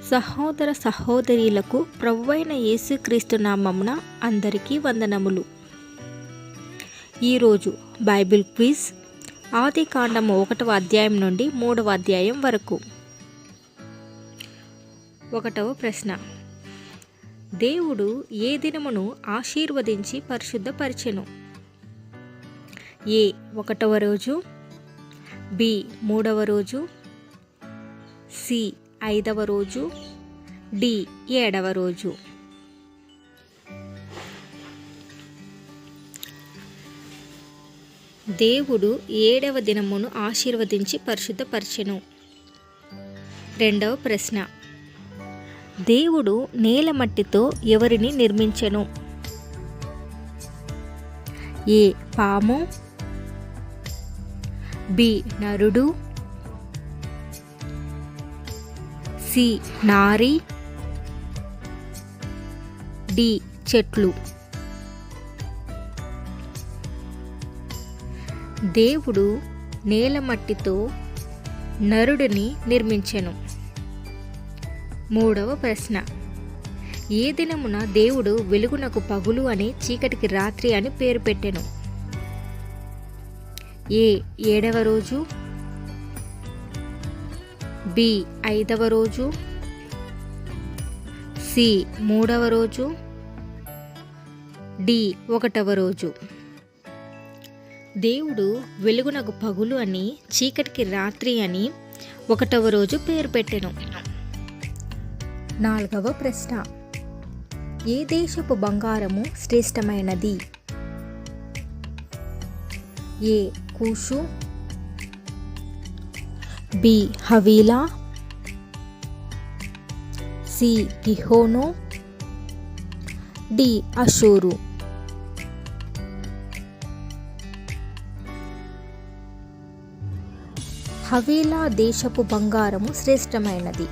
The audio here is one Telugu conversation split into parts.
సహోదర సహోదరీలకు ప్రవ్వైన యేసుక్రీస్తు నామమున అందరికీ వందనములు. ఈరోజు బైబిల్ క్విజ్ ఆది కాండము ఒకటవ అధ్యాయం నుండి మూడవ అధ్యాయం వరకు. ఒకటవ ప్రశ్న. దేవుడు ఏ దినమును ఆశీర్వదించి పరిశుద్ధపరిచెను? ఏ ఒకటవ రోజు బి మూడవ రోజు సి ఐదవ రోజు. డి ఏడవ రోజు. దేవుడు ఏడవ దినమును ఆశీర్వదించి పరిశుద్ధపరచెను. రెండవ ప్రశ్న. దేవుడు నేల మట్టితో ఎవరిని నిర్మించెను? ఏ పాము? బి నరుడు? సి నారి డి చెట్లు. దేవుడు నేల మట్టితో నరుడిని నిర్మించెను. మూడవ ప్రశ్న. ఏ దినమున దేవుడు వెలుగునకు పగులు అని చీకటికి రాత్రి అని పేరు పెట్టెను? ఏ ఏడవ రోజు బి ఐదవ రోజు. సి మూడవ రోజు. డి ఒకటవ రోజు. దేవుడు వెలుగునకు పగులు అని చీకటికి రాత్రి అని ఒకటవ రోజు పేరు పెట్టెను. నాలుగవ ప్రశ్న. ఏ దేశపు బంగారము శ్రేష్టమైనది? A Cush B Havilah C Gihon D Asshur. Havilah దేశపు బంగారము శ్రేష్టమైనది.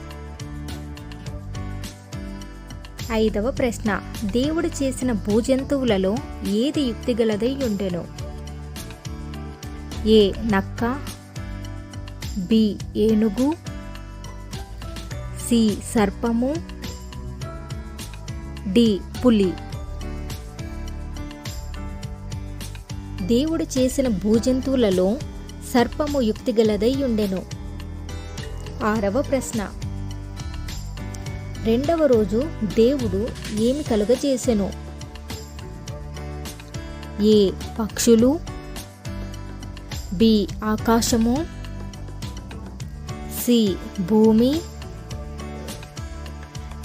ఐదవ ప్రశ్న. దేవుడు చేసిన భూజంతువులలో ఏది యుక్తిగలదై ఉండెను? ఏ నక్క బి ఏనుగు సి సర్పము డి పులి. దేవుడు చేసిన భూజంతువులలో సర్పము యుక్తిగలదై ఉండెను. ఆరవ ప్రశ్న. రెండవ రోజు దేవుడు ఏమి కలుగజేసెను? ఏ పక్షులు బి ఆకాశము సి భూమి.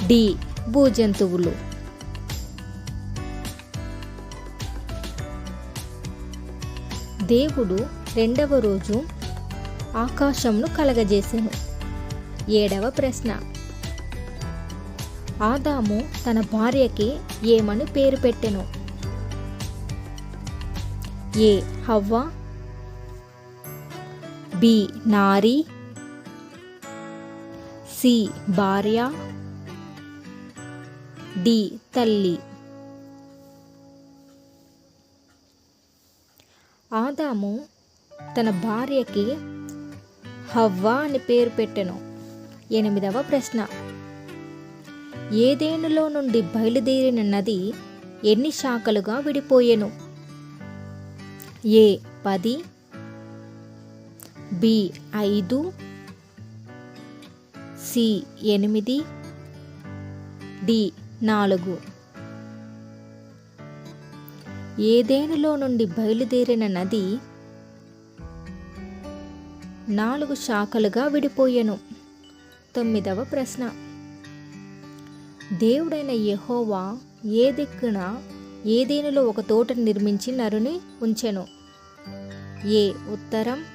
డి భూజంతువులు. దేవుడు రెండవ రోజు ఆకాశంను కలగజేసెను. ఏడవ ప్రశ్న. ఆదాము తన భార్యకి ఏమని పేరు పెట్టెను? ఏ హవ్వ. బి నారీ. సి. భార్య. డి. తల్లి. ఆదాము తన భార్యకి హవ్వ అని పేరు పెట్టెను. ఎనిమిదవ ప్రశ్న. ఏదేనులో నుండి బయలుదేరిన నది ఎన్ని శాఖలుగా విడిపోయెను? ఏ. పది. బి. ఐదు. సి ఎనిమిది డి నాలుగు. ఏదేనులో నుండి బయలుదేరిన నది నాలుగు శాఖలుగా విడిపోయెను? తొమ్మిదవ ప్రశ్న. దేవుడైన యహోవా ఏ దిక్కున ఏదేనులో ఒక తోటను నిర్మించి నరుని ఉంచెను? ఏ ఉత్తరం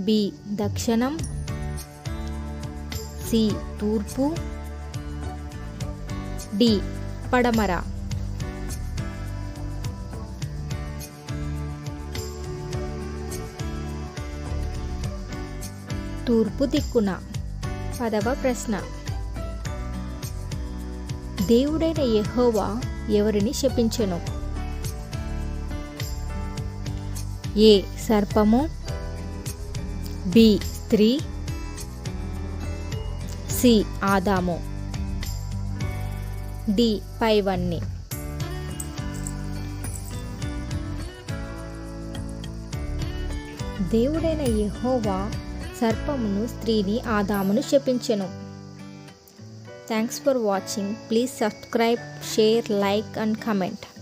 బి దక్షిణం సి. తూర్పు. డి. పడమర. తూర్పు దిక్కున. పదవ ప్రశ్న. దేవుడైన యహోవా ఎవరిని శపించెను? ఏ. సర్పము. బి. స్త్రీ. సి. ఆదాము. డి. పైవన్ని. దేవుడైన యహోవా సర్పమును స్త్రీని ఆదామును శపించెను. Thanks for watching please subscribe share like and comment